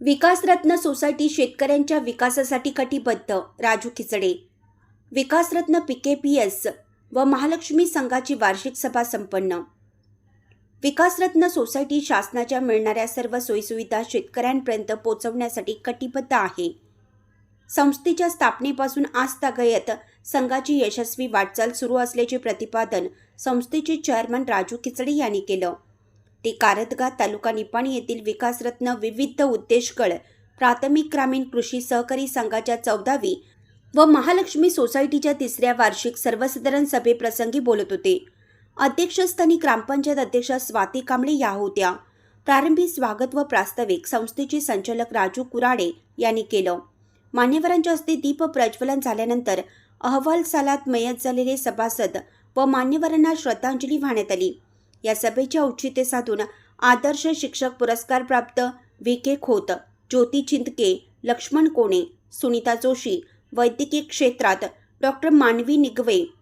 विकासरत्न society शेतकऱ्यांच्या विकासासाठी कटिबद्ध राजू खिचडे. विकासरत्न पीके पी एस व महालक्ष्मी संघाची वार्षिक सभा संपन्न. विकासरत्न सोसायटी शासनाच्या मिळणाऱ्या सर्व सोयीसुविधा शेतकऱ्यांपर्यंत पोहोचवण्यासाठी कटिबद्ध आहे. संस्थेच्या स्थापनेपासून आज संघाची यशस्वी वाटचाल सुरू असल्याचे प्रतिपादन संस्थेचे चेअरमन राजू खिचडे यांनी केलं. ते कारतगा तालुका निपाणी येथील विकासरत्न विविध उद्देशगळ प्राथमिक ग्रामीण कृषी सहकारी संघाच्या चौदावी व महालक्ष्मी सोसायटीच्या तिसऱ्या वार्षिक सर्वसाधारण सभेप्रसंगी बोलत होते. अध्यक्षस्थानी ग्रामपंचायत अध्यक्ष स्वाती कांबळे या होत्या. प्रारंभी स्वागत व प्रास्ताविक संस्थेचे संचालक राजू कुराडे यांनी केलं. मान्यवरांच्या हस्ते दीप प्रज्वलन झाल्यानंतर अहवाल सालात मयत झालेले सभासद व मान्यवरांना श्रद्धांजली वाहण्यात आली. या सभेचे औचित्य साधून आदर्श शिक्षक पुरस्कार प्राप्त व्ही. के. खोत ज्योती चिंतके लक्ष्मण कोणे सुनीता जोशी वैद्यकीय क्षेत्रात डॉक्टर मानवी निगवे.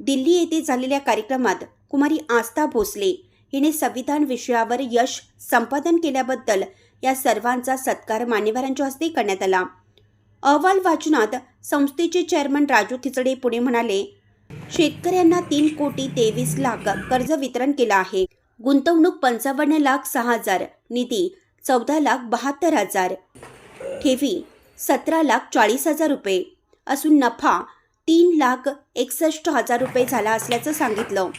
दिल्ली येथे झालेल्या कार्यक्रमात कुमारी आस्था भोसले हिने संविधान विषयावर यश संपादन केल्याबद्दल या सर्वांचा सत्कार मान्यवरांच्या हस्ते करण्यात आला. अहवाल वाचनात संस्थेचे चेअरमन राजू खिचडे पुणे म्हणाले शेतकऱ्यांना तीन कोटी तेवीस लाख कर्ज वितरण केलं आहे. गुंतवणूक पंचावन्न लाख सहा हजार निधी चौदा लाख बहात्तर हजार. ठेवी सतरा लाख चाळीस हजार रुपये. असून नफा तीन लाख एकसष्ट हजार रुपये झाला असल्याचं सांगितलं.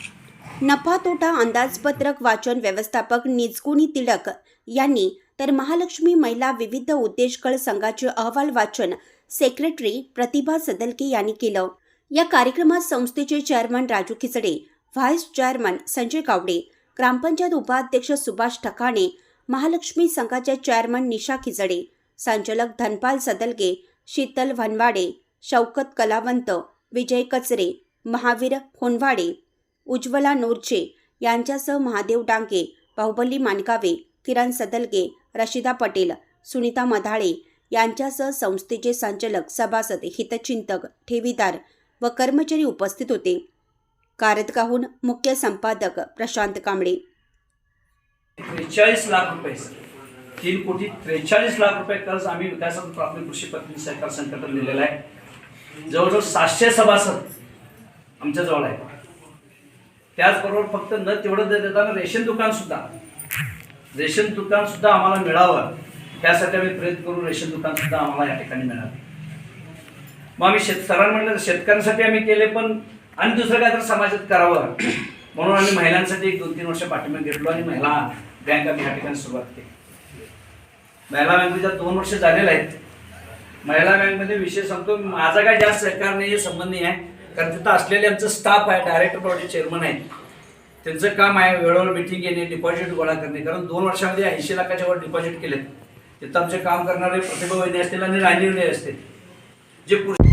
नफा तोटा अंदाजपत्रक वाचन व्यवस्थापक निजगुणी तिडक यांनी तर महालक्ष्मी महिला विविध उद्देशकळ संघाचे अहवाल वाचन सेक्रेटरी प्रतिभा सदलके यांनी केलं. या कार्यक्रमात संस्थेचे chairman Raju Khichade vice chairman Sanjay Gawade ग्रामपंचायत उपाध्यक्ष सुभाष ठकाणे महालक्ष्मी संघाच्या चेअरमन निशा खिचडे संचालक धनपाल सदलगे शीतल वनवाडे शौकत कलावंत विजय कचरे महावीर होनवाडे उज्ज्वला नोरचे यांच्यासह महादेव डांगे बाहुबली मानकावे किरण सदलगे रशिदा पटेल सुनीता मधाळे यांच्यासह संस्थेचे संचालक सभासद हितचिंतक ठेवीदार व कर्मचारी उपस्थित होते. कारतगाहून मुख्य संपादक प्रशांत कांबळे. त्रेचाळीस लाख रुपये तीन कोटी त्रेचाळीस लाख रुपये कर्ज आम्ही विकासात प्राथमिक कृषी पत्नी सहकार संकटात लिहिलेला आहे. जवळजवळ सातशे सभासद आमच्या जवळ आहे त्याचबरोबर फक्त न तेवढं देत देताना रेशन दुकान सुद्धा. रेशन दुकान सुद्धा आम्हाला मिळावं. त्यासाठी आम्ही प्रयत्न करू रेशन दुकान सुद्धा आम्हाला या ठिकाणी मिळालं. मग आम्ही शेत सरांनी म्हटलं शेतकऱ्यांसाठी आम्ही केले पण आणि दुसरं काय तर समाजात करावं. म्हणून आम्ही महिलांसाठी एक दोन तीन वर्ष पाठिंबा घेतलो आणि महिला बँक आम्ही या ठिकाणी सुरुवात केली. महिला बँकेच्या दोन वर्ष झालेले आहेत. महिला बँकमध्ये विषय सांगतो माझा काय जास्त सहकार नाही संबंध नाही आहे. कारण तिथं असलेले आमचं स्टाफ आहे डायरेक्टर बॉडी चेअरमन आहे त्यांचं काम आहे वेळोवेळ मिटिंग घेणे डिपॉझिट गोळा करणे. कारण दोन वर्षामध्ये ऐंशी लाखाच्या वर डिपॉझिट केलेत. तिथं आमचे काम करणारे प्रतिभा वहिनी असतील आणि राणी असतील. जे पुरुष